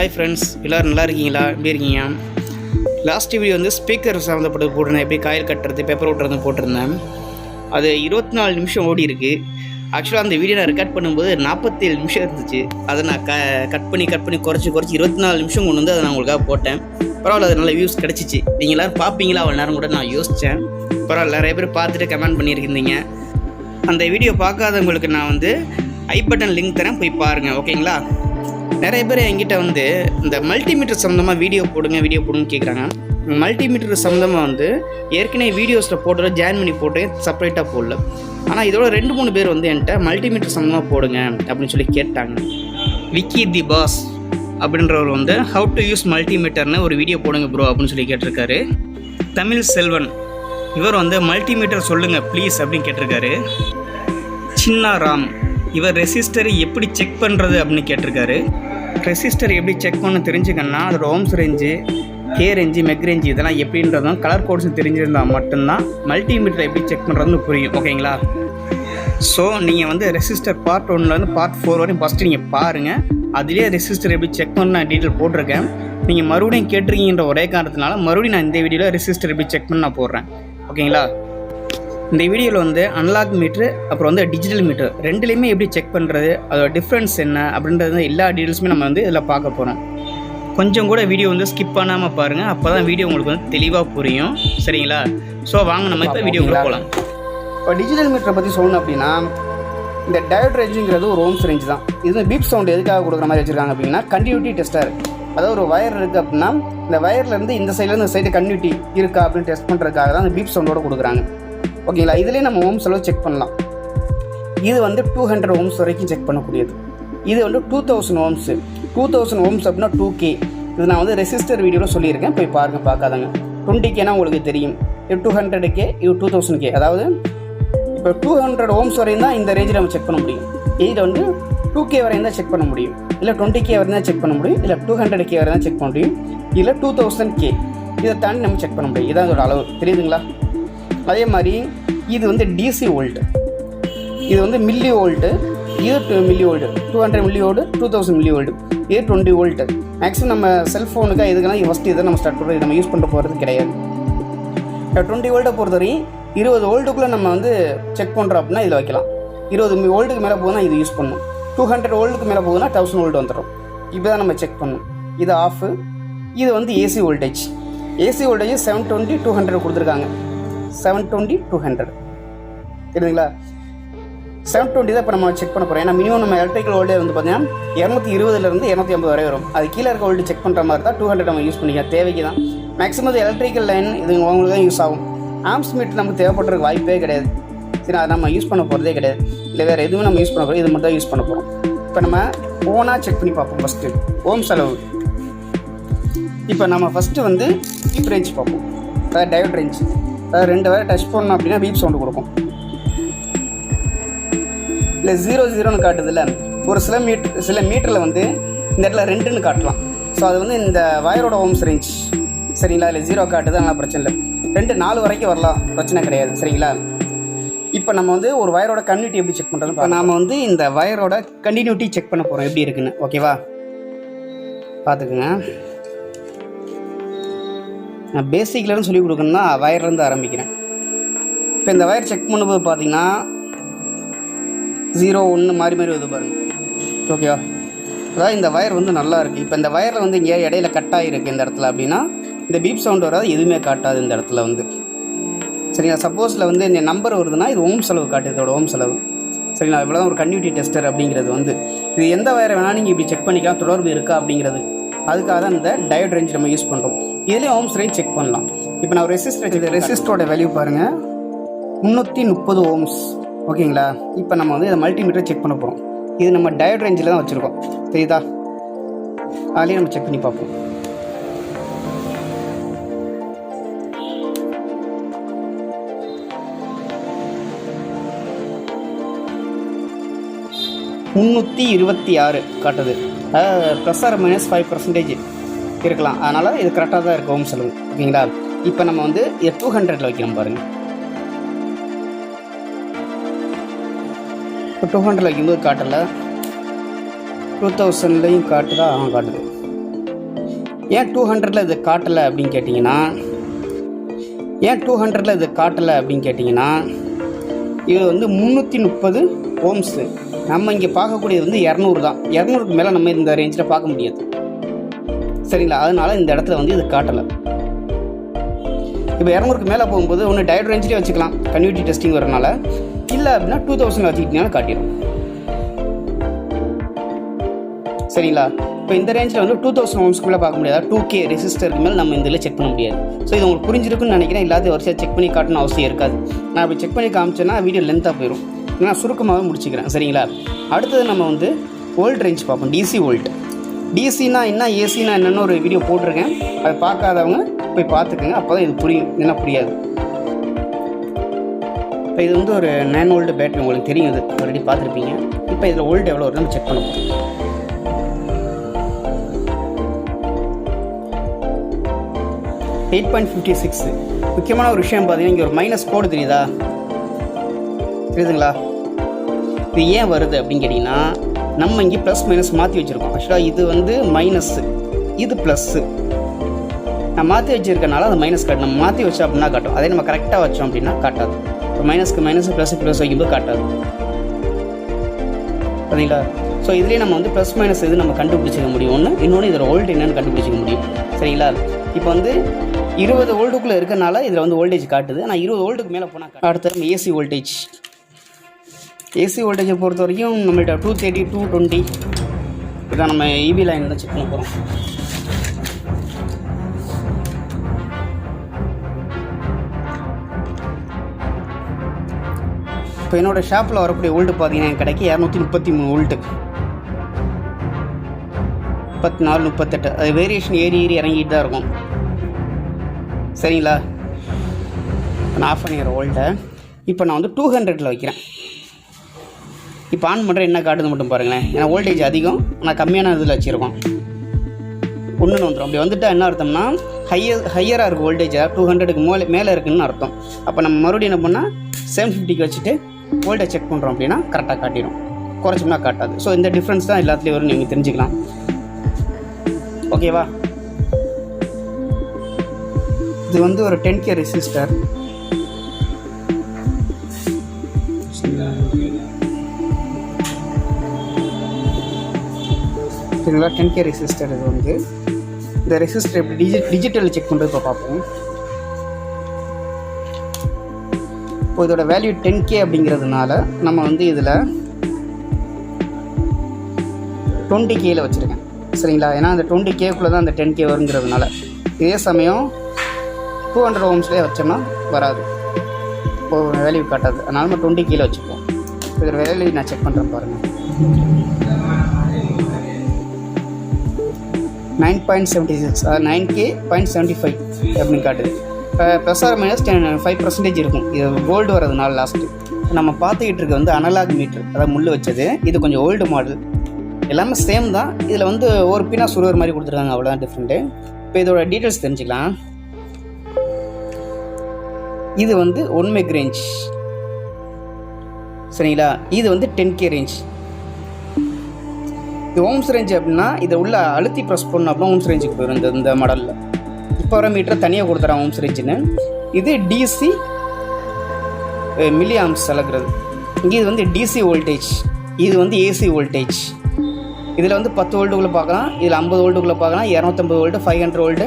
Hi friends எல்லோரும் நல்லா இருக்கீங்களா? எப்படி இருக்கீங்க? லாஸ்ட் வீடியோ வந்து ஸ்பீக்கர் சம்மந்தப்பட்டு போட்டிருந்தேன். எப்படி காயில் கட்டுறது பேப்பர் ஓட்டுறது போட்டிருந்தேன். அது இருபத்தி நாலு நிமிஷம் ஓடி இருக்கு. ஆக்சுவலாக அந்த வீடியோ நான் ரெக்கார்ட் பண்ணும்போது நாற்பத்தேழு நிமிஷம் இருந்துச்சு. அதை நான் க கட் பண்ணி கட் பண்ணி குறைச்சி குறைச்சி இருபத்தி நாலு நிமிஷம் கொண்டு வந்து அதை நான் உங்களுக்காக போட்டேன். பரவாயில்ல அது நல்ல வியூஸ் கிடச்சிச்சு. நீங்கள் எல்லோரும் பார்ப்பீங்களா? அவ்வளோ நேரம் கூட நான் யோசித்தேன் பரவாயில்ல நிறைய பேர் பார்த்துட்டு கமெண்ட் பண்ணியிருக்கீங்க அந்த வீடியோ பார்க்காதவங்களுக்கு நான் வந்து ஐ பட்டன் லிங்க் தரேன். போய் பாருங்கள் ஓகேங்களா நிறைய பேர் என்கிட்ட வந்து இந்த மல்டிமீட்டர் சம்மந்தமாக வீடியோ போடுங்க வீடியோ போடுங்கன்னு கேட்குறாங்க மல்டிமீட்டர் சம்மந்தமாக வந்து ஏற்கனவே வீடியோஸில் போடுற ஜாயின் பண்ணி போட்டு செப்பரேட்டாக போடல. ஆனால் இதோட ரெண்டு மூணு பேர் வந்து என்கிட்ட மல்டிமீட்டர் சம்மந்தமாக போடுங்க அப்படின்னு சொல்லி கேட்டாங்க. விக்கி தி பாஸ் அப்படின்றவர் வந்து ஹவு டு யூஸ் மல்டிமீட்டர்னு ஒரு வீடியோ போடுங்க ப்ரோ அப்படின்னு சொல்லி கேட்டிருக்காரு. தமிழ் செல்வன் இவர் வந்து மல்டிமீட்டர் சொல்லுங்கள் ப்ளீஸ் அப்படின்னு கேட்டிருக்காரு. சின்னா ராம் இவர் ரெசிஸ்டரை எப்படி செக் பண்ணுறது அப்படின்னு கேட்டிருக்காரு. ரெசிஸ்டர் எப்படி செக் பண்ண தெரிஞ்சுக்கணும்னா அதோட ohms range K range meg range இதெல்லாம் எப்படின்றதும் கலர் கோட்ஸும் தெரிஞ்சிருந்தால் மட்டும்தான் மல்டிமீட்டரை எப்படி செக் பண்ணுறதுன்னு புரியும். ஓகேங்களா ஸோ நீங்கள் வந்து ரெசிஸ்டர் பார்ட் ஒன்லேருந்து பார்ட் ஃபோர் வரையும் ஃபஸ்ட்டு நீங்கள் பாருங்கள் அதிலே ரெசிஸ்டர் எப்படி செக் பண்ண நான் டீட்டெயில் போட்டிருக்கேன். நீங்கள் மறுபடியும் கேட்டிருக்கீங்கன்ற ஒரே காரணத்தினால மறுபடியும் நான் இந்த வீடியோவில் ரெசிஸ்டர் எப்படி செக் பண்ண நான் போடுறேன். ஓகேங்களா இந்த வீடியோவில் வந்து அனலாக் மீட்ரு அப்புறம் வந்து டிஜிட்டல் மீட்ரு ரெண்டுலேயுமே எப்படி செக் பண்ணுறது அதோட டிஃப்ரென்ஸ் என்ன அப்படின்றது எல்லா டீட்டெயில்ஸுமே நம்ம வந்து இதில் பார்க்க போகிறோம் கொஞ்சம் கூட வீடியோ வந்து ஸ்கிப் பண்ணாமல் பாருங்கள் அப்போ தான் வீடியோ உங்களுக்கு வந்து தெளிவாக புரியும். சரிங்களா? ஸோ வாங்க நம்ம இப்போ வீடியோக்குள்ள போகலாம் இப்போ டிஜிட்டல் மீட்டரை பற்றி சொல்லணும் அப்படின்னா இந்த டயட் ரேஞ்சுங்கிறது ஒரு ஓம்ஸ் ரேஞ்ச் தான். இது பீப் சவுண்ட் எதுக்காக கொடுக்குற மாதிரி வச்சுருக்காங்க அப்படின்னா கண்டினியூட்டி டெஸ்டர் அதாவது ஒரு வயர் இருக்குது அப்படின்னா இந்த வயர்லேருந்து இந்த சைட்லேருந்து இந்த சைடு கண்டினியூட்டி இருக்கா அப்படின்னு டெஸ்ட் பண்ணுறதுக்காக தான் அந்த பீப் சவுண்டோட கொடுக்குறாங்க. ஓகேங்களா? இதுலேயே நம்ம ஓம்ஸ் அளவு செக் பண்ணலாம். இது வந்து டூ ஹண்ட்ரட் ஓம்ஸ் வரைக்கும் செக் பண்ணக்கூடியது. இது வந்து two thousand ohms. Two thousand ohms அப்படின்னா டூ கே இது நான் வந்து ரெசிஸ்டர் வீடியோவில் சொல்லியிருக்கேன். போய் பாருங்கள் பார்க்காதங்க டுவெண்ட்டி கேனா உங்களுக்கு தெரியும். இது டூ ஹண்ட்ரட் கே இது டூ தௌசண்ட் கே அதாவது இப்போ டூ ஹண்ட்ரட் ஓம்ஸ் வரையும் தான் இந்த ரேஞ்சில் நம்ம செக் பண்ண முடியும். இதில் வந்து டூ கே வரையும் தான் செக் பண்ண முடியும். இல்லை டுவெண்ட்டி கே வரையும் தான் செக் பண்ண முடியும். இல்லை டூ ஹண்ட்ரட் கே வரை தான் செக் பண்ண முடியும். இல்லை டூ தௌசண்ட் கே இதை தாண்டி நம்ம செக் பண்ண முடியும். இதான் அதோட அளவு. தெரியுதுங்களா? அதே மாதிரி இது வந்து டிசி வோல்ட் இது வந்து மில்லி வோல்ட்டு இது two millivolt two hundred millivolt two thousand millivolt இது டுவெண்ட்டி வோல்ட் மேக்ஸிமம் நம்ம செல்ஃபோனுக்கு இதுக்கெல்லாம் ஃபஸ்ட்டு இதை நம்ம ஸ்டார்ட் பண்ணுறது நம்ம யூஸ் பண்ண போகிறது கிடையாது. டுவெண்ட்டி வோல்ட்டை பொறுத்தவரையும் இருபது வோல்ட்டுக்குள்ளே நம்ம வந்து செக் பண்ணுறோம் அப்படின்னா இதில் வைக்கலாம். இருபது வோல்ட்டுக்கு மேலே போகுதுன்னா இது யூஸ் பண்ணணும் டூ ஹண்ட்ரட் வோல்ட்டுக்கு மேலே போகுதுன்னா தௌசண்ட் வோல்ட் வந்துடும். இப்போ தான் நம்ம செக் பண்ணணும் இது ஆஃபு இது வந்து AC voltage AC voltage seven twenty two hundred கொடுத்துருக்காங்க. செவன் டுவெண்ட்டி டூ ஹண்ட்ரட் தெரியுதுங்களா? செவன் டுவெண்ட்டி தான் இப்போ நம்ம செக் பண்ண போகிறோம் ஏன்னா மினிமம் நம்ம எலக்ட்ரிக்கல் வோல்டேஜ் வந்து பார்த்தீங்கன்னா இரநூத்தி இருபதுலேருந்து இரநூத்தி ஐம்பது வரை வரும். அது கீழே இருக்க வோல்டேஜ் செக் பண்ணுற மாதிரி தான் டூ ஹண்ட்ரட் நம்ம யூஸ் பண்ணிக்கலாம். தேவைக்கு தான் மேக்ஸிமம் எலக்ட்ரிக்கல் லைன் இது உங்களுக்கு தான் யூஸ் ஆகும். ஆம்ஸ் மீட் நமக்கு தேவைப்படுறதுக்கு வாய்ப்பே கிடையாது. சரி அதை நம்ம யூஸ் பண்ண போகிறதே கிடையாது. இல்லை வேறு எதுவும் நம்ம யூஸ் பண்ண போகிறோம் இது மட்டும் தான் யூஸ் பண்ண போகிறோம் இப்போ நம்ம ஓனாக செக் பண்ணி பார்ப்போம் ஃபஸ்ட்டு ஓம் செலவு. இப்போ நம்ம ஃபஸ்ட்டு வந்து டீப் ரேஞ்ச் பார்ப்போம். அதாவது டயோட் ரேஞ்ச் ரெண்டு வரை டச் பண்ணோம் அப்படின்னா பீப் சவுண்டு கொடுக்கும். இல்லை ஜீரோ ஜீரோன்னு காட்டுதில்ல. ஒரு சில மீட் சில மீட்டரில் வந்து இந்த இடத்துல ரெண்டுன்னு காட்டலாம். ஸோ அது வந்து இந்த வயரோட ஓம்ஸ் ரேஞ்ச் சரிங்களா? இல்லை ஜீரோ காட்டுது அதனால் பிரச்சனை இல்லை. ரெண்டு நாலு வரைக்கும் வரலாம். பிரச்சனை கிடையாது. சரிங்களா? இப்போ நம்ம வந்து ஒரு வயரோட கன்யூனிட்டி எப்படி செக் பண்ணுறது இப்போ நாம் வந்து இந்த வயரோட கண்டினியூட்டி செக் பண்ண போகிறோம் எப்படி இருக்குன்னு. ஓகேவா பார்த்துக்குங்க. நான் பேசிக்லேருந்து சொல்லி கொடுக்கணும்னா வயர்லேருந்து ஆரம்பிக்கிறேன். இப்போ இந்த வயர் செக் பண்ணும்போது பார்த்தீங்கன்னா ஜீரோ ஒன்று மாறி மாறி வருது பாருங்க. ஓகேவா அதாவது இந்த வயர் வந்து நல்லா இருக்குது இப்போ இந்த வயரில் வந்து இங்கே இடையில கட் ஆகிருக்கு இந்த இடத்துல அப்படின்னா இந்த பீப் சவுண்ட் வராது எதுவுமே காட்டாது இந்த இடத்துல வந்து. சரிங்களா? சப்போஸில் வந்து இந்த நம்பர் வருதுன்னா இது ஓம் செலவு காட்டு இதோட ஓம் செலவு. சரிங்களா? இவ்வளோ ஒரு கன்யூட்டி டெஸ்டர் அப்படிங்கிறது வந்து. இது எந்த வயரை வேணால் நீங்கள் இப்படி செக் பண்ணிக்கலாம். தொடர்பு இருக்கா அப்படிங்கிறது. அதுக்காக தான் இந்த டயோட் ரேஞ்ச் நம்ம யூஸ் பண்ணுறோம் இதுலேயே ஓம்ஸ் ரேஞ்ச் செக் பண்ணலாம். இப்போ நான் ரெசிஸ்டர் இது ரெசிஸ்டரோட வேல்யூ பாருங்கள் முந்நூற்றி முப்பது ஓம்ஸ் ஓகேங்களா? இப்போ நம்ம வந்து இதை மல்டிமீட்டர் செக் பண்ண போகிறோம் இது நம்ம டயோட் ரேஞ்சில் தான் வச்சுருக்கோம். தெரியுதா? அதுலேயே நம்ம செக் பண்ணி பார்ப்போம். முந்நூற்றி இருபத்தி ஆறு காட்டுது. Plus or minus five percentage இருக்கலாம். அதனால் இது கரெக்டாக தான் இருக்கும் ஹோம் செலவு ஓகேங்களா? இப்போ நம்ம வந்து டூ ஹண்ட்ரடில் வைக்கிறோம் பாருங்கள் இப்போ டூ ஹண்ட்ரட் வைக்கும்போது காட்டலை. டூ தௌசண்ட்லேயும் காட்டுதா? ஆ காட்டுது. ஏன் டூ ஹண்ட்ரடில் இது காட்டலை அப்படின்னு கேட்டிங்கன்னா ஏன் டூ ஹண்ட்ரடில் இது காட்டலை அப்படின்னு கேட்டிங்கன்னா இது வந்து முந்நூற்றி முப்பது ஓம்ஸு. நம்ம இங்கே பார்க்கக்கூடியது வந்து இரநூறு தான். இரநூறுக்கு மேலே நம்ம இந்த ரேஞ்சில் பார்க்க முடியாது. சரிங்களா? அதனால இந்த இடத்துல வந்து இது காட்டலை. இப்போ இரநூறுக்கு மேலே போகும்போது ஒன்று டயட் ரேஞ்சிலே வச்சுக்கலாம். கன்யூட்டி டெஸ்டிங் வரனால இல்லை அப்படின்னா டூ தௌசண்ட் வச்சுக்கிட்டீங்கன்னா காட்டிடும் சரிங்களா? இப்போ இந்த ரேஞ்சில் வந்து டூ தௌசண்ட் ஓம்ஸ்க்குள்ளே பார்க்க முடியாது. டூ கே ரெசிஸ்டருக்கு மேலே நம்ம இதில் செக் பண்ண முடியாது. ஸோ இது உங்களுக்கு புரிஞ்சிருக்குன்னு நினைக்கிறேன். எல்லாத்தையும் வரிசையாக செக் பண்ணி காட்டணும் அவசியம் இருக்காது. நான் இப்போ செக் பண்ணி காமிச்சேன்னா வீடியோ லென்த்தாக போயிடும் நான் சுருக்கமாக முடிச்சுக்கிறேன். சரிங்களா? அடுத்தது நம்ம வந்து ஓல்ட் ரேஞ்ச் பார்ப்போம். டிசி ஓல்ட் டிசினா என்ன ஏசினா என்னென்னு ஒரு வீடியோ போட்டிருக்கேன். அதை பார்க்காதவங்க போய் பார்த்துக்கோங்க. அப்போ தான் இது புரியும். என்ன புரியாது. இப்போ இது வந்து ஒரு நைன் ஓல்டு பேட்டரி உங்களுக்கு தெரியும் இது. ஆல்ரெடி பார்த்துருப்பீங்க. இப்போ இதில் ஓல்டு எவ்வளோ வருது செக் பண்ணுவோம். எயிட் பாயிண்ட் ஃபிஃப்டி சிக்ஸ் முக்கியமான ஒரு விஷயம் பார்த்தீங்கன்னா இங்கே ஒரு மைனஸ் கோடு தெரியுதா? தெரியுதுங்களா? இது ஏன் வருது அப்படின்னு கேட்டிங்கன்னா நம்ம இங்கே ப்ளஸ் மைனஸ் மாற்றி வச்சுருக்கோம். ஆக்சுவலாக இது வந்து மைனஸ்ஸு இது ப்ளஸ்ஸு நான் மாற்றி வச்சுருக்கனால அது மைனஸ் காட்டும் நம்ம மாற்றி வச்சோம் அப்படின்னா காட்டும். அதே நம்ம கரெக்டாக வச்சோம் அப்படின்னா காட்டாது. இப்போ மைனஸ்க்கு மைனஸ் ப்ளஸ் ப்ளஸ் வைக்கும்போது காட்டாது. சரிங்களா? ஸோ இதுலேயே நம்ம வந்து ப்ளஸ் மைனஸ் இது நம்ம கண்டுபிடிச்சிக்க முடியும்? ஒன்று இன்னொன்று இதில் வோல்ட் என்னன்னு கண்டுபிடிச்சிக்க முடியும். சரிங்களா? இப்போ வந்து இருபது வோல்ட்டுக்குள்ளே இருக்கனால இதில் வந்து வோல்டேஜ் காட்டுது. ஆனால் இருபது வோல்ட்டுக்கு மேலே போனால் அடுத்த ஏசி வோல்டேஜ் ஏசி வோல்டேஜை பொறுத்த வரைக்கும் நம்மள்ட்ட டூ தேர்ட்டி டூ டுவெண்ட்டி இதான் நம்ம இபி லைன் தான் செக் பண்ண போகிறோம் இப்போ என்னோடய ஷாப்பில் வரக்கூடிய ஓல்டு பார்த்தீங்கன்னா என் கடைக்கு இரநூத்தி முப்பத்தி மூணு வோல்ட்டு முப்பத்தி நாலு முப்பத்தெட்டு. அது வேரியேஷன் ஏறி ஏறி இறங்கிட்டு தான் இருக்கும். சரிங்களா? நான் ஆஃப் பண்ணிடுறேன் ஓல்ட்டை இப்போ நான் வந்து டூ ஹண்ட்ரடில் வைக்கிறேன். இப்போ ஆன் பண்ணுற என்ன காட்டுது மட்டும் பாருங்களேன். ஏன்னா வோல்டேஜ் அதிகம். ஆனால் கம்மியான இதில் வச்சுருக்கோம். ஒன்றுன்னு வந்துடும் அப்படி வந்துட்டால் என்ன அர்த்தம்னா ஹையர் ஹையராக இருக்குது வோல்டேஜாக டூ ஹண்ட்ரடுக்கு மேலே மேலே இருக்குன்னு அர்த்தம். அப்போ நம்ம மறுபடியும் என்ன பண்ணால் செவன் ஃபிஃப்டிக்கு வச்சுட்டு வோல்டேஜ் செக் பண்ணுறோம் அப்படின்னா கரெக்டாக காட்டிடும். குறைச்சோம்னா காட்டாது. ஸோ இந்த டிஃப்ரென்ஸ் தான் எல்லாத்துலேயும் வரும். நீங்கள் தெரிஞ்சுக்கலாம். ஓகேவா இது வந்து ஒரு டென் கே ரெசிஸ்டர் சரிங்களா டென் கே ரெசிஸ்டர் இது வந்து. இந்த ரெசிஸ்டர் எப்படி டிஜி டிஜிட்டல் செக் பண்ணுறது இப்போ பார்ப்போம். இப்போ இதோட வேல்யூ டென் கே அப்படிங்கிறதுனால நம்ம வந்து இதில் டுவெண்ட்டி கேயில் வச்சுருக்கேன். சரிங்களா? ஏன்னா அந்த டுவெண்ட்டி கேக்குள்ளே தான் அந்த டென் கே வருங்கிறதுனால. இதே சமயம் டூ ஹண்ட்ரட் ஓம்ஸ்லேயே வச்சோம்னா வராது. இப்போ வேல்யூ காட்டாது. அதனால நம்ம டுவெண்ட்டி கீழே வச்சுப்போம். இதோட வேல்யூ நான் செக் பண்ணுறேன் பாருங்கள் நைன் பாயிண்ட் செவன்ட்டி சிக்ஸ் அதாவது nine K point seventy five அப்படின்னு காட்டுது. இப்போ plus or minus ten five percentage இருக்கும். இது கோல்டு வரதுனால லாஸ்ட்டு நம்ம பார்த்துக்கிட்டு இருக்க வந்து அனலாக் மீட்ரு அதாவது முள் வச்சது. இது கொஞ்சம் ஓல்டு மாடல் எல்லாமே சேம் தான். இதில் வந்து ஒரு பின்னா சுருவர் மாதிரி கொடுத்துருக்காங்க. அவ்வளோதான் டிஃப்ரெண்ட்டு இப்போ இதோட டீட்டெயில்ஸ் தெரிஞ்சுக்கலாம். இது வந்து ஒன் மெக் ரேஞ்ச் சரிங்களா? இது வந்து டென் கே ரேஞ்ச் இது ஓம்ஸ் ரேஞ்ச் அப்படின்னா இதை உள்ள அழுத்தி ப்ரெஸ் பண்ணோம் அப்படின்னா ஓம்ஸ் ரேஞ்சுக்கு போயிடும் இந்த இந்த மாடலில். இப்போ வர மீட்டர் தனியாக கொடுத்துறான் ஓம்ஸ் ரேஞ்சுன்னு. இது டிசி மில்லி ஆம்ஸ் செலக்கிறது இங்கே இது வந்து டிசி வோல்டேஜ் இது வந்து ஏசி வோல்டேஜ் இதில் வந்து பத்து வோல்ட்டுக்குள்ளே பார்க்கலாம் இதில் ஐம்பது வோல்ட்டுக்குள்ளே பார்க்கலாம் இரநூத்தம்பது volt five hundred volt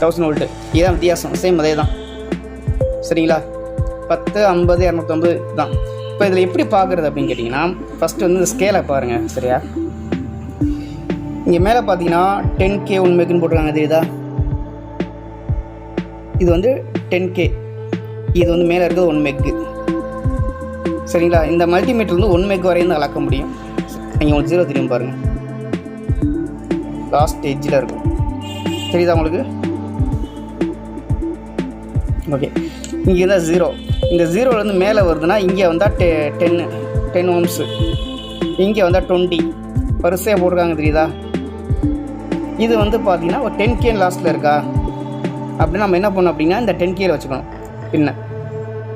thousand volt இதுதான் வித்தியாசம் சேம் அதே தான் சரிங்களா? பத்து ஐம்பது இரநூத்தம்பது தான். இப்போ இதில் எப்படி பார்க்குறது அப்படின்னு கேட்டிங்கன்னா ஃபஸ்ட்டு வந்து இந்த ஸ்கேலை பாருங்கள் சரியா? இங்கே மேலே பார்த்தீங்கன்னா டென் கே ஒன் மெக்குன்னு போட்டிருக்காங்க தெரியுதா? இது வந்து டென் கே இது வந்து மேலே இருக்கிறது ஒன் மேக்கு சரிங்களா? இந்த மல்டிமீட்டர் வந்து ஒன் மேக் வரையும் தான் அளக்க முடியும். நீங்கள் உங்களுக்கு ஜீரோ தெரியும் பாருங்கள் லாஸ்ட் எஜ்ஜில் இருக்கும். தெரியுதா உங்களுக்கு? ஓகே இங்கே தான் ஜீரோ இந்த ஜீரோலேருந்து மேலே வருதுன்னா இங்கே வந்தால் டெ டென்னு டென் ஓம்ஸு இங்கே வந்தால் டுவெண்ட்டி வரிசையாக போட்டிருக்காங்க தெரியுதா? இது வந்து பார்த்தீங்கன்னா ஒரு டென் கே லாஸ்ட்டில் இருக்கா? அப்படின்னு நம்ம என்ன பண்ணோம் அப்படின்னா இந்த டென் கேல வச்சுக்கணும். பின்னை.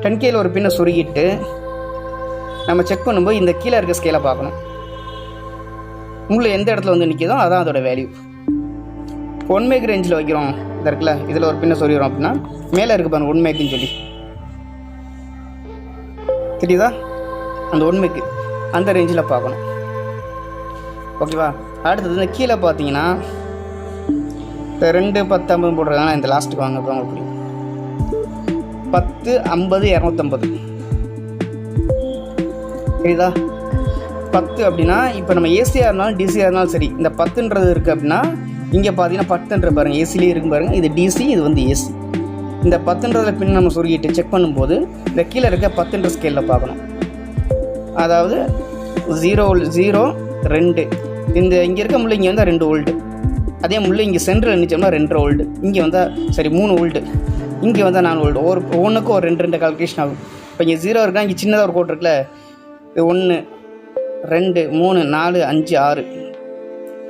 டென் கேல ஒரு பின்னை சுருகிட்டு நம்ம செக் பண்ணும்போது இந்த கீழே இருக்க ஸ்கேலை பார்க்கணும். உள்ள எந்த இடத்துல வந்து நிற்கிதோ அதான் அதோட வேல்யூ ஒன் மேக் ரேஞ்சில் வைக்கிறோம். இந்த இருக்குல்ல இதில் ஒரு பின்ன சொல்லிடுறோம் அப்படின்னா மேலே இருக்கு பாருங்க ஒன் மேக்குன்னு சொல்லி. தெரியுதா? அந்த ஒன் மேக்கு அந்த ரேஞ்சில் பார்க்கணும். ஓகேவா? அடுத்தது இந்த கீழே பார்த்தீங்கன்னா இப்போ ரெண்டு பத்து ஐம்பது போடுறதுனால இந்த லாஸ்ட்டுக்கு வாங்க இப்போ உங்களுக்கு புரியும். பத்து ஐம்பது இரநூத்தம்பது. சரிதா பத்து அப்படின்னா இப்போ நம்ம ஏசியாக இருந்தாலும் டிசியாக இருந்தாலும் சரி இந்த பத்துன்றது இருக்குது அப்படின்னா இங்கே பார்த்தீங்கன்னா பத்துன்ற பாருங்கள் ஏசிலேயே இருக்கு பாருங்கள் இது டிசி இது வந்து ஏசி இந்த பத்துன்றதில் பின் நம்ம சொருகிட்டு செக் பண்ணும்போது இந்த கீழே இருக்க பத்துன்ற ஸ்கேலில் பார்க்கணும். அதாவது ஜீரோ ஜீரோ ரெண்டு. இந்த இங்கே இருக்க முடியல இங்கே வந்தால் ரெண்டு ஓல்டு அதே முள்ளு இங்கே சென்டரில் இருந்துச்சோம்னா ரெண்டு ஓல்டு இங்கே வந்தால் சரி மூணு ஓல்டு இங்கே வந்தால் நாலு ஓல்டு ஒரு ஒன்றுக்கும் ஒரு ரெண்டு ரெண்டு கால்குலேஷன் ஆகும். இப்போ இங்கே ஜீரோ இருக்கா இங்கே சின்னதாக ஒரு கோட் இருக்குல்ல? இது ஒன்று ரெண்டு மூணு நாலு அஞ்சு ஆறு.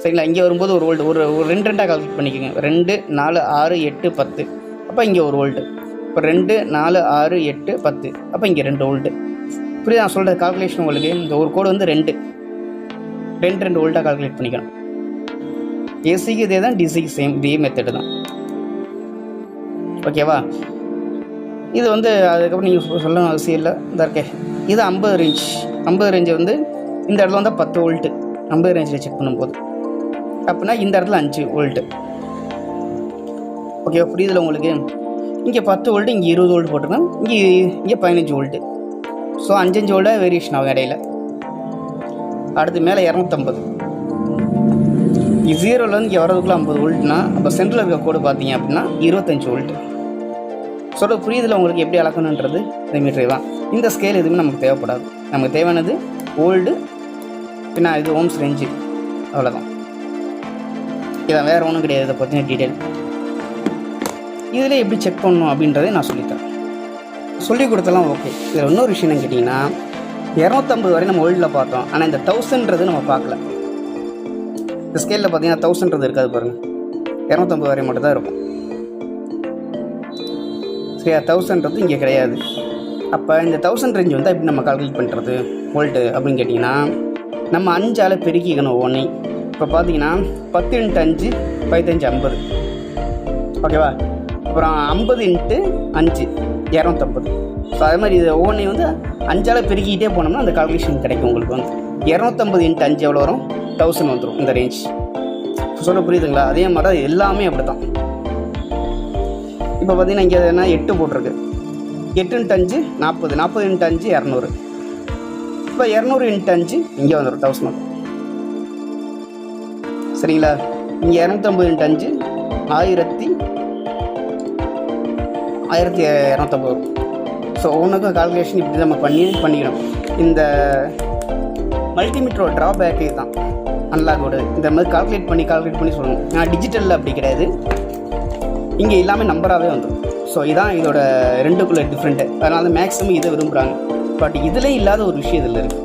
சரிங்களா? இங்கே வரும்போது ஒரு ஓல்டு ஒரு ஒரு ரெண்டு ரெண்டாக கால்குலேட் பண்ணிக்கோங்க. ரெண்டு நாலு ஆறு எட்டு பத்து. அப்போ இங்கே ஒரு ஓல்டு இப்போ ரெண்டு நாலு ஆறு எட்டு பத்து. அப்போ இங்கே ரெண்டு ஓல்டு இப்படி நான் சொல்கிற கால்குலேஷன் உங்களுக்கு. இந்த ஒரு கோடு வந்து ரெண்டு. ரெண்டு ரெண்டு ஓல்டாக கால்குலேட் பண்ணிக்கணும். ஏசிக்கு இதே தான் டிசிக்கு சேம் இதே மெத்தடு தான். ஓகேவா இது வந்து அதுக்கப்புறம் நீங்கள் சொல்லணும் அவசியம் இல்லை. இந்த இருக்கே. இது ஐம்பது ரேஞ்ச் ஐம்பது ரேஞ்சு வந்து இந்த இடத்துல வந்தால் பத்து வோல்ட்டு ஐம்பது ரேஞ்சில் செக் பண்ணும்போது. அப்படின்னா இந்த இடத்துல அஞ்சு வோல்ட்டு ஓகேவா புரியுதுல உங்களுக்கு? இங்கே பத்து வோல்ட்டு இங்கே இருபது வோல்ட் போட்டிருக்கோம் இங்கே இங்கே பதினஞ்சு வோல்ட்டு ஸோ அஞ்சஞ்சு வோல்ட்டாக வேரியேஷன் ஆகும் இடையில. அடுத்து மேலே இரநூத்தம்பது. ஜீரோலேருந்து இங்கே வரதுக்குள்ள ஐம்பது வோல்ட்னா அப்போ சென்டரில் இருக்க கோடு பார்த்தீங்க அப்படின்னா இருபத்தஞ்சி வோல்ட். சொல்கிற புரியுதில் உங்களுக்கு எப்படி அளக்கணுன்றது இந்த மீட்டர் தான். இந்த ஸ்கேல் எதுவுமே நமக்கு தேவைப்படாது. நமக்கு தேவையானது ஓல்டு பின்னா இது ஓம்ஸ் ரேஞ்சு அவ்வளோதான் இதான் வேறு ஒன்றும் கிடையாது இதை பற்றின டீட்டெயில் இதில் எப்படி செக் பண்ணணும் அப்படின்றதே நான் சொல்லித்தரேன். சொல்லி கொடுத்தலாம் ஓகே இதில் இன்னொரு விஷயம் என்னன்னு கேட்டிங்கன்னா இரநூத்தம்பது வரை நம்ம ஓல்டில் பார்த்தோம். ஆனால் இந்த தௌசண்ட்றது நம்ம பார்க்கல. இந்த ஸ்கேலில் பார்த்தீங்கன்னா தௌசண்ட்றது இருக்காது பாருங்கள் இரநூத்தம்பது வரை மட்டும் தான் இருக்கும். சரியா? தௌசண்ட்றது இங்கே கிடையாது. அப்போ இந்த தௌசண்ட் ரேஞ்ச் வந்து எப்படி நம்ம கால்குலேட் பண்ணுறது வோல்ட்டு அப்படின்னு கேட்டிங்கன்னா நம்ம அஞ்சால் பெருக்கிக்கணும் ஒன்றே இப்போ பார்த்தீங்கன்னா பத்து இன்ட்டு அஞ்சு பதினஞ்சு ஐம்பது. ஓகேவா அப்புறம் ஐம்பது இன்ட்டு அஞ்சு இரநூத்தம்பது. ஸோ அதே மாதிரி இது ஒவ்வொன்றையும் வந்து அஞ்சால் பெருக்கிக்கிட்டே போனோம்னா அந்த கால்குலேஷன் கிடைக்கும் உங்களுக்கு வந்து. இரநூத்தம்பது இன்ட்டு அஞ்சு எவ்வளோ வரும்? தௌசண்ட் வந்துடும் இந்த ரேஞ்ச் சொல்ல புரியுதுங்களா? அதே மாதிரி தான் எல்லாமே அப்படி தான் இப்போ பார்த்தீங்கன்னா இங்கே என்ன? எட்டு போட்டிருக்கு. எட்டு இன்ட்டு அஞ்சு நாற்பது. நாற்பது இன்ட்டு அஞ்சு இரநூறு. இப்போ இரநூறு இன்ட்டு அஞ்சு இங்கே வந்துடும் தௌசண்ட் வந்துடும் சரிங்களா? இங்கே இரநூத்தம்பது இன்ட்டு அஞ்சு ஆயிரத்தி ஆயிரத்தி இரநூத்தம்பது. வரும் ஸோ ஒவ்வொன்றுக்கும் கால்குலேஷன் இப்படி நம்ம பண்ணி பண்ணிக்கணும். இந்த மல்டிமீட்டரோட ட்ராபேக்கே தான் அன்லாக்கோட இந்த மாதிரி கால்குலேட் பண்ணி கால்குலேட் பண்ணி சொல்லணும். ஆனால் டிஜிட்டலில் அப்படி கிடையாது. இங்கே எல்லாமே நம்பராகவே வந்துடும் ஸோ இதான் இதோட ரெண்டுக்குள்ள டிஃப்ரெண்ட்டு அதனால தான் மேக்ஸிமம் இதை விரும்புகிறாங்க பட் இதில் இல்லாத ஒரு விஷயம் இதில் இருக்குது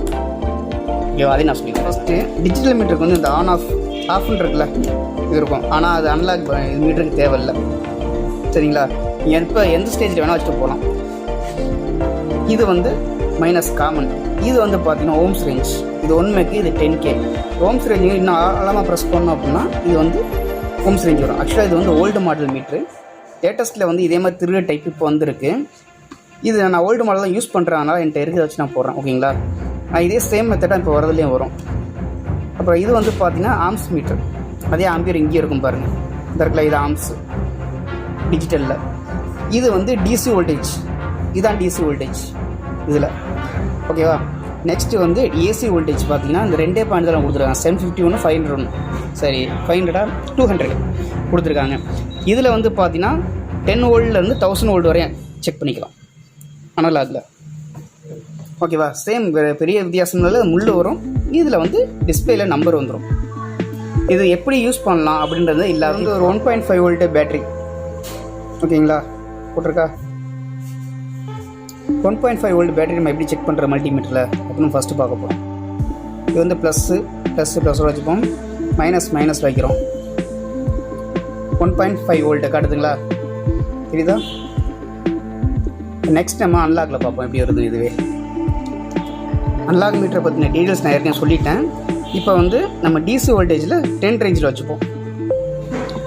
ஓகேவா அதே நான் சொல்லிக்கிறேன். ஃபஸ்ட்டு டிஜிட்டல் மீட்டருக்கு வந்து இந்த ஆன் ஆஃப் ஆஃப்னு இருக்குல்ல? இது இருக்கும். ஆனால் அது அன்லாக் மீட்டருக்கு தேவையில்லை. சரிங்களா? நீங்கள் எப்போ எந்த ஸ்டேஜில் வேணால் வச்சுட்டு போகலாம். இது வந்து மைனஸ் காமன் இது வந்து பார்த்தீங்கன்னா ஓம்ஸ் ரேஞ்ச் இது ஒன்றுக்கு இது டென் கே ஹோம்ஸ் ரேஞ்ச் இன்னும் ஆழமாக ப்ரெஸ் பண்ணோம் அப்படின்னா இது வந்து ஹோம்ஸ் ரேஞ்ச் வரும். ஆக்சுவலாக இது வந்து ஓல்டு மாடல் மீட்ரு லேட்டஸ்ட்டில் வந்து இதே மாதிரி திருக டைப் இப்போ வந்திருக்கு. இது நான் ஓல்டு மாடல் தான் யூஸ் பண்ணுறதுனால என்கிட்ட இருக்கிறத வச்சு நான் போடுறேன். ஓகேங்களா நான் இதே சேம் மெத்தடாக இப்போ வரதுலேயும் வரும். அப்புறம் இது வந்து பார்த்தீங்கன்னா ஆம்ஸ் மீட்டர் அதே ஆம்பியர் இங்கேயும் இருக்கும் பாருங்கள் இந்த இருக்கல இது ஆம்ஸ் டிஜிட்டலில் இது வந்து டிசி வோல்டேஜ் இதுதான் டிசி வோல்டேஜ் இதில். ஓகேவா நெக்ஸ்ட்டு வந்து ஏசி வோல்டேஜ் பார்த்தீங்கன்னா இந்த ரெண்டே பாயிண்ட் தான் கொடுத்துருக்காங்க. செவன் ஃபிஃப்டி ஒன்று ஃபைவ் ஹண்ட்ரட் ஒன்று சரி ஃபைவ் ஹண்ட்ரடா டூ ஹண்ட்ரட் கொடுத்துருக்காங்க. இதில் வந்து பார்த்தீங்கன்னா டென் வோல்ட்லேருந்து தௌசண்ட் வோல்ட் வரையும் செக் பண்ணிக்கலாம். அனலாகில் ஓகேவா சேம் பெரிய வித்தியாசம்னால முள் வரும். இதில் வந்து டிஸ்பிளேல நம்பர் வந்துடும் இது எப்படி யூஸ் பண்ணலாம் அப்படின்றது இல்லாத வந்து ஒரு one point five volt battery ஓகேங்களா போட்டிருக்கா? One point five volt battery நம்ம எப்படி செக் பண்ணுற மல்டிமீட்டரில் அப்படின்னு ஃபஸ்ட்டு பார்க்க போகிறோம் இது வந்து ப்ளஸ்ஸு ப்ளஸ்ஸு ப்ளஸோட வச்சுப்போம். மைனஸ் மைனஸ் வைக்கிறோம். ஒன் பாயிண்ட் ஃபைவ் வோல்ட்டு காட்டுதுங்களா? தெரியுதா? நெக்ஸ்ட் நம்ம அன்லாக்கில் பார்ப்போம் எப்படி வருது இதுவே. அன்லாக் மீட்டரை பற்றின டீட்டெயில்ஸ் நான் ஏற்கனவே சொல்லிட்டேன். இப்போ வந்து நம்ம டிசி வோல்டேஜில் டென் ரேஞ்சில் வச்சுப்போம்.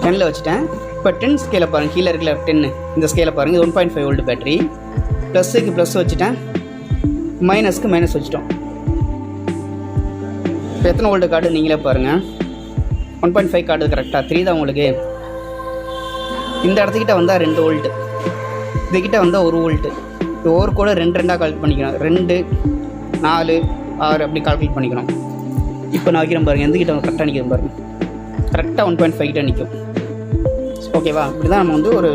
டெனில் வச்சுட்டேன். இப்போ டென் ஸ்கேலை பாருங்கள் கீழே இருக்கல டென்னு இந்த ஸ்கேலை பாருங்கள் இது one point five volt battery. ப்ளஸ்ஸுக்கு plus வச்சுட்டேன். மைனஸ்க்கு மைனஸ் வச்சுட்டோம். இப்போ எத்தனை ஓல்டு கார்டு நீங்களே பாருங்கள் ஒன் பாயிண்ட் ஃபைவ் கார்டு கரெக்டாக த்ரீ தான் உங்களுக்கு? இந்த இடத்துக்கிட்ட வந்தால் ரெண்டு ஓல்ட்டு இதுக்கிட்ட வந்தால் ஒரு ஓல்ட்டு ஒவ்வொரு கூட ரெண்டு ரெண்டாக கால்குலேட் பண்ணிக்கணும். ரெண்டு நாலு ஆறு அப்படி கால்குலேட் பண்ணிக்கணும். இப்போ நான் வைக்கிறேன் பாருங்கள் எந்தக்கிட்ட கரெக்டாக நிற்கிறேன் பாருங்கள் கரெக்டாக ஒன் பாயிண்ட் ஃபைவ் கிட்ட நிற்கும் ஓகேவா இப்படி தான் நம்ம வந்து ஒரு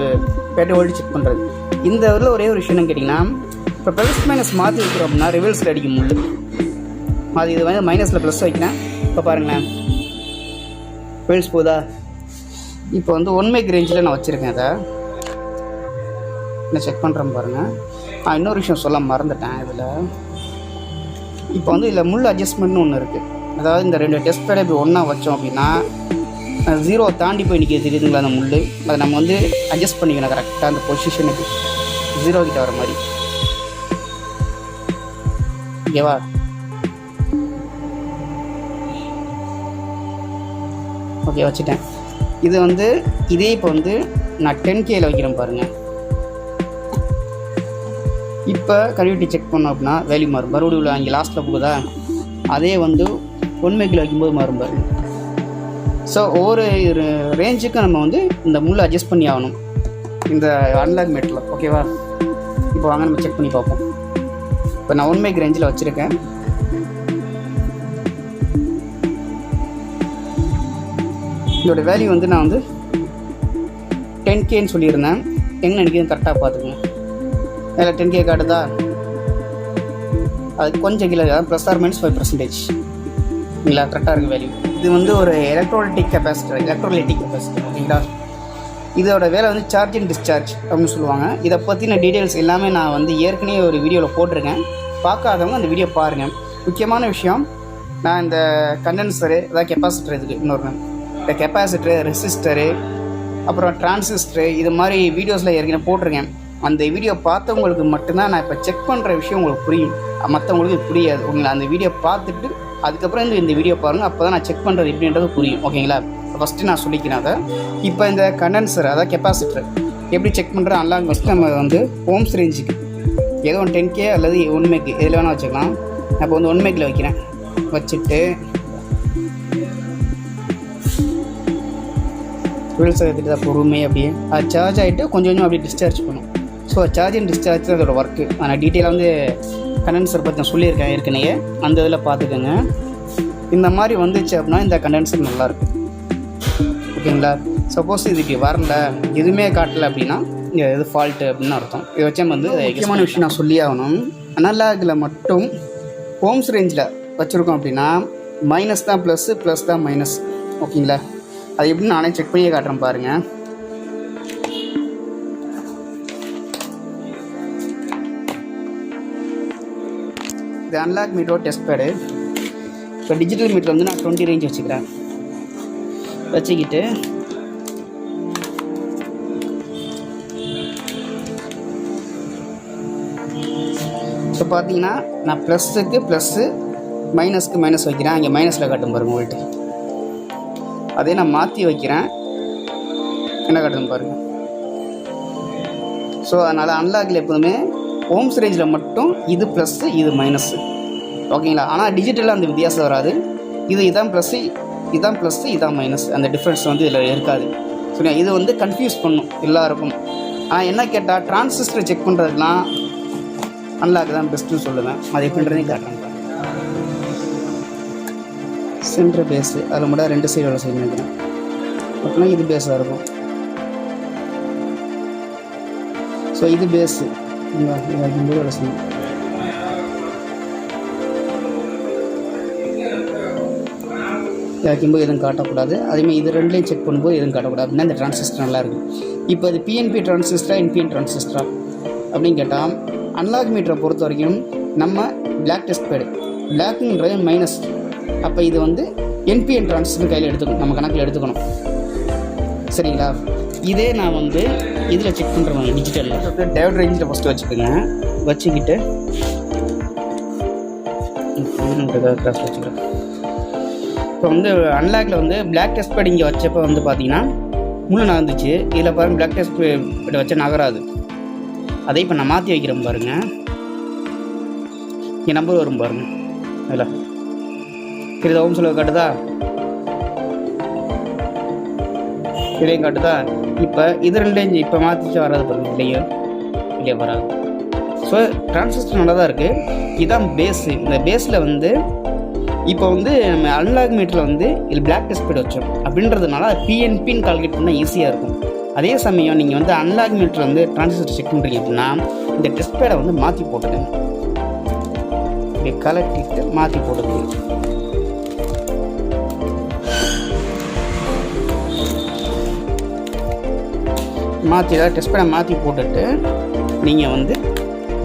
பேட்டரி ஓல்டு செக் பண்ணுறது இந்த இதில் ஒரே ஒரு விஷயம் என்னன்னு கேட்டிங்கன்னா இப்போ ப்ளஸ் மைனஸ் மாற்றி வைக்கிறோம் அப்படின்னா ரிவர்ஸில் அடிக்கும். முள்ளு அது இது வந்து மைனஸில் ப்ளஸ் வைக்கிறேன். இப்போ பாருங்களேன். ரிவர்ஸ் போதா இப்போ வந்து ஒன் மேக் ரேஞ்சில் நான் வச்சுருக்கேன் அதை நான் செக் பண்ணுறேன் பாருங்கள் நான் இன்னொரு விஷயம் சொல்ல மறந்துட்டேன் இதில். இப்போ வந்து இதில் முள் அட்ஜஸ்ட்மெண்ட்னு ஒன்று இருக்குது அதாவது இந்த ரெண்டு டெஸ்ட் பேடை இப்படி ஒன்றா வச்சோம் அப்படின்னா ஜீரோ தாண்டி போய் நிற்க தெரியுதுங்களா அந்த முள் அதை நம்ம வந்து அட்ஜஸ்ட் பண்ணிக்கணும் கரெக்டாக அந்த பொசிஷனுக்கு ஜீரோ கிட்ட வர மாதிரி. ஓகேவா ஓகே வச்சுட்டேன். இது வந்து இதே இப்போ வந்து நான் டென் கேயில் வைக்கிறேன் பாருங்கள் இப்போ கருவிட்டி செக் பண்ணோம் அப்படின்னா வேல்யூ மாறும். மறுபடியும் உள்ள அங்கே லாஸ்ட்டில் போகுதா? அதே வந்து ஒன்மைக்கில் வைக்கும்போது மாறும் பாருங்கள் ஸோ ஒவ்வொரு ரேஞ்சுக்கும் நம்ம வந்து இந்த முள் அட்ஜஸ்ட் பண்ணி ஆகணும். இந்த அன்லாக் மெட்டில் ஓகேவா இப்போ வாங்க நம்ம செக் பண்ணி பார்ப்போம். இப்போ நான் ஒன் மேக் ரேஞ்சில் வச்சுருக்கேன். இதோட வேல்யூ வந்து நான் வந்து டென் கேன்னு சொல்லியிருந்தேன். என்ன நினைக்கிறது கரெக்டாக பார்த்துக்கோங்க. அதில் டென் கே காட்டுதா அது கொஞ்சம் கீழே plus or minus five percentage இல்லை கரெக்டாக இருக்குது வேல்யூ இது வந்து ஒரு எலக்ட்ரோலிட்டிக் கெப்பாசிட்டர் எலக்ட்ரோலிட்டிக் கெப்பாசிட்டர் ஓகேங்களா இதோட வேலை வந்து சார்ஜ் அண்ட் டிஸ்சார்ஜ் அப்படின்னு சொல்லுவாங்க. இதை பற்றின டீட்டெயில்ஸ் எல்லாமே நான் வந்து ஏற்கனவே ஒரு வீடியோவில் போட்டிருக்கேன். பார்க்காதவங்க அந்த வீடியோ பாருங்கள் முக்கியமான விஷயம் நான் இந்த கண்டென்சரு அதாவது கெப்பாசிட்டர் இதுக்கு இன்னொரு இந்த கெப்பாசிட்டரு ரெசிஸ்டரு அப்புறம் டிரான்சிஸ்டரு இது மாதிரி வீடியோஸில் ஏற்கனவே போட்டிருக்கேன். அந்த வீடியோ பார்த்தவங்களுக்கு மட்டும்தான் நான் இப்போ செக் பண்ணுற விஷயம் உங்களுக்கு புரியும். மற்றவங்களுக்கு புரியாது. உங்களை அந்த வீடியோ பார்த்துட்டு அதுக்கப்புறம் இந்த இந்த வீடியோ பாருங்கள் அப்போ தான் நான் செக் பண்ணுறது எப்படின்றது புரியும். ஓகேங்களா? ஃபஸ்ட்டு நான் சொல்லிக்கிறேன் அதை. இப்போ இந்த கண்டென்சர் அதாவது கெப்பாசிட்டர் எப்படி செக் பண்ணுற அன்லாக் ஃபஸ்ட்டு நம்ம வந்து ஹோம்ஸ் ரேஞ்சுக்கு ஏதோ ஒன் டென் கே அல்லது ஒன் மேக்கு எதில் வேணால் வச்சுக்கலாம். நான் இப்போ வந்து ஒன் மேக்கில் வைக்கிறேன். வச்சுட்டு வீல்ஸ் எடுத்துகிட்டு தான் பொறுமை அப்படியே அது சார்ஜ் ஆகிட்டு கொஞ்சம் கொஞ்சம் அப்படியே டிஸ்சார்ஜ் பண்ணும் ஸோ சார்ஜ் அண்ட் டிஸ்சார்ஜ் தான் அதோட ஒர்க்கு நான் டீட்டெயிலாக வந்து கண்டென்சர் பற்றி நான் சொல்லியிருக்கேன் ஏற்கனவே. அந்த இதில் பார்த்துக்கோங்க. இந்த மாதிரி வந்துச்சு அப்படின்னா இந்த கண்டென்சர் நல்லாயிருக்கும். ஓகேங்களா? சப்போஸ் இது இப்படி வரல எதுவுமே காட்டல அப்படின்னா இங்கே இது ஃபால்ட்டு அப்படின்னு அர்த்தம். இதை வச்சு வந்து முக்கியமான விஷயம் நான் சொல்லி ஆகணும். அனலாகில் மட்டும் ஹோம்ஸ் ரேஞ்சில் வச்சுருக்கோம் அப்படின்னா மைனஸ் தான் ப்ளஸ்ஸு ப்ளஸ் தான் மைனஸ் ஓகேங்களா? அது எப்படின்னு நானே செக் பண்ணியே காட்டுறேன் பாருங்கள் இது அன்லாக் மீட்டரோட டெஸ்ட் பேடு இப்போ டிஜிட்டல் மீட்டர் வந்து நான் டுவெண்ட்டி ரேஞ்ச் வச்சுக்கிறேன். வச்சுக்கிட்டு இப்போ பார்த்தீங்கன்னா நான் ப்ளஸ்ஸுக்கு ப்ளஸ்ஸு மைனஸ்க்கு மைனஸ் வைக்கிறேன். இங்கே மைனஸில் காட்டும் பாருங்கள் உங்கள்கிட்ட அதே நான் மாற்றி வைக்கிறேன். என்ன காட்டுதுன்னு பாருங்கள் ஸோ அதனால் அன்லாகில் எப்போதுமே ஹோம்ஸ் ரேஞ்சில் மட்டும் இது ப்ளஸ்ஸு இது மைனஸ்ஸு ஓகேங்களா? ஆனால் டிஜிட்டலில் அந்த வித்தியாசம் வராது. இது இதான் ப்ளஸ்ஸு இதான் ப்ளஸ்ஸு இதான் மைனஸ் அந்த டிஃப்ரென்ஸ் வந்து இதில் இருக்காது. சரியா? இது வந்து கன்ஃபியூஸ் பண்ணும் எல்லாருக்கும். ஆனால் என்ன கேட்டால் டிரான்சிஸ்டர் செக் பண்ணுறதுலாம் அன்லாக் தான் பெஸ்ட்டுன்னு சொல்லுவேன். அது எப்படின்றதையும் காட்டுறேன் சென்ட்ரு பேஸு அதில் மட்டும் ரெண்டு சைடு வேலை செய்யணும் நினைக்கிறேன். அப்படின்னா இது பேஸாக இருக்கும். ஸோ இது பேஸு இங்கே வேலை செய்யணும் வைக்கும்போது எதுவும் காட்டக்கூடாது. அதேமாதிரி இது ரெண்டுலையும் செக் பண்ணும்போது எதுவும் காட்டக்கூடாது. அப்படின்னா இந்த டிரான்சிஸ்டர் நல்லாயிருக்கும் இப்போ இது பிஎன்பி டிரான்சிஸ்டரா என்பிஎன் டிரான்சிஸ்டரா அப்படின்னு கேட்டால் அன்லாக் மீட்டரை பொறுத்த வரைக்கும் நம்ம பிளாக் டெஸ்ட் பேடு பிளாக்குன்றது மைனஸ் அப்போ இது வந்து என்பிஎன் டிரான்சிஸ்டர் கையில் எடுத்துக்கணும். நம்ம கணக்கில் எடுத்துக்கணும். சரிங்களா? இதே நான் வந்து இதில் செக் பண்ணுறேன் டிஜிட்டலில் டேவட் ரேஞ்சில் ஃபஸ்ட்டு வச்சுக்கோங்க. வச்சுக்கிட்டு கிளாஸ் வச்சுக்கிறேன். இப்போ வந்து அன்லாக்ல வந்து பிளாக் டெஸ்ட் பேட் இங்கே வச்சப்போ வந்து பார்த்தீங்கன்னா முள்ளு நகர்ந்துச்சு. இதில் பாருங்கள் பிளாக் டெஸ்ட் வச்சா நகராது. அதை இப்போ நான் மாற்றி வைக்கிறேன் பாருங்க. என் நம்பர் வரும் பாருங்க. அதில். தெரியுதா? ஓம் செலவு காட்டுதா? இதையும் காட்டுதா? இப்போ இது ரெண்டையும் இப்போ மாற்றிச்சு வராது பாருங்க இல்லையோ? இல்லையா வராது. ஸோ டிரான்சிஸ்டர் நல்லா தான் இருக்குது இதுதான் பேஸு இந்த பேஸில் வந்து இப்போ வந்து நம்ம அன்லாக் மீட்டரில் வந்து இது பிளாக் டெஸ்ட் வச்சோம். அப்படின்றதுனால பிஎன்பின்னு கால்குலேட் பண்ணால் ஈஸியாக இருக்கும். அதே சமயம் நீங்கள் வந்து அன்லாக் மீட்டர் வந்து டிரான்சிஸ்டர் செக் பண்ணுறீங்க அப்படின்னா இந்த டெஸ்ட் பேடை வந்து மாற்றி போட்டுங்க இப்படி கலட்டிட்டு மாற்றி போடுங்க மாற்றி ஏதாவது டெஸ்ட் பேடை மாற்றி போட்டுட்டு நீங்கள் வந்து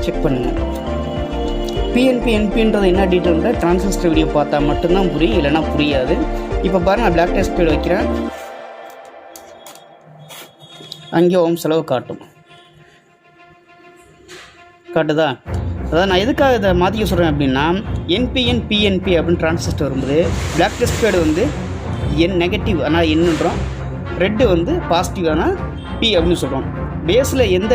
செக் பண்ணுங்கள் பிஎன்பி என்பின்றது என்ன டீட்டெயில்ன்ற டிரான்சிஸ்டர் வீடியோ பார்த்தா மட்டும்தான் புரியும் இல்லைன்னா புரியாது. இப்போ பாருங்கள் நான் பிளாக் டெஸ்ட் பேட் வைக்கிறேன். அங்கே ஓம் செலவு காட்டும். காட்டுதா? அதான் நான் எதுக்காக இதை மாற்றிக்க சொல்கிறேன் அப்படின்னா என்பிஎன் பிஎன்பி அப்படின்னு டிரான்சிஸ்டர் வரும்போது பிளாக் டெஸ்ட் பேடு வந்து என் நெகட்டிவ் ஆனால் என்னன்றோம் ரெட்டு வந்து பாசிட்டிவ் ஆனால் பி அப்படின்னு சொல்கிறோம் பேஸில் எந்த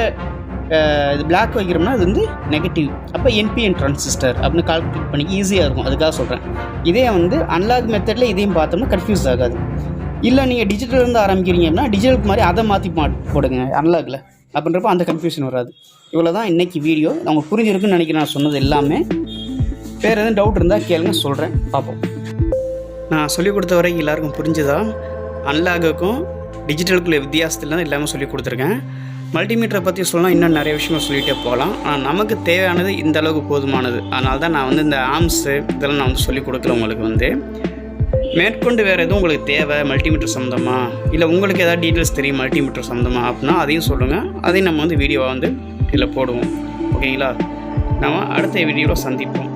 இது பிளாக் வைக்கிறோம்னா அது வந்து நெகட்டிவ் அப்போ என்பிஎன் டிரான்சிஸ்டர் அப்படின்னு கால்குலேட் பண்ணி ஈஸியாக இருக்கும். அதுக்காக சொல்கிறேன் இதே வந்து அன்லாக் மெத்தடில் இதையும் பார்த்தோம்னா கன்ஃபியூஸ் ஆகாது. இல்லை நீங்கள் டிஜிட்டல் இருந்து ஆரம்பிக்கிறீங்க அப்படின்னா டிஜிட்டலுக்கு மாதிரி அதை மாற்றி மா போடுங்க அன்லாகில் அப்படின்றப்ப அந்த கன்ஃபியூஷன் வராது. இவ்வளோ தான் இன்றைக்கி வீடியோ அவங்க புரிஞ்சிருக்குன்னு நினைக்கிறேன் நான் சொன்னது எல்லாமே. வேறு எதுவும் டவுட் இருந்தால் கேளுங்க சொல்கிறேன் பார்ப்போம். நான் சொல்லிக் கொடுத்த வரைக்கும் எல்லாருக்கும் புரிஞ்சுதா? அன்லாகுக்கும் டிஜிட்டலுக்குள்ள வித்தியாசத்தில் தான் எல்லாமே சொல்லி கொடுத்துருக்கேன். மல்டிமீட்டரை பற்றி சொல்லலாம் இன்னும் நிறைய விஷயங்கள் சொல்லிகிட்டே போகலாம். ஆனால் நமக்கு தேவையானது இந்த அளவுக்கு போதுமானது. அதனால தான் நான் வந்து இந்த ஆம்ஸு இதெல்லாம் நான் வந்து சொல்லிக் கொடுக்குறேன் உங்களுக்கு வந்து. மேற்கொண்டு வேறு எதுவும் உங்களுக்கு தேவை? மல்டிமீட்டர் சம்மந்தமாக இல்லை உங்களுக்கு ஏதாவது டீட்டெயில்ஸ் தெரியும் மல்டிமீட்டர் சம்மந்தமாக அப்படின்னா அதையும் சொல்லுங்கள் அதையும் நம்ம வந்து வீடியோவை வந்து இதில் போடுவோம். ஓகேங்களா நம்ம அடுத்த வீடியோவில் சந்திப்போம்.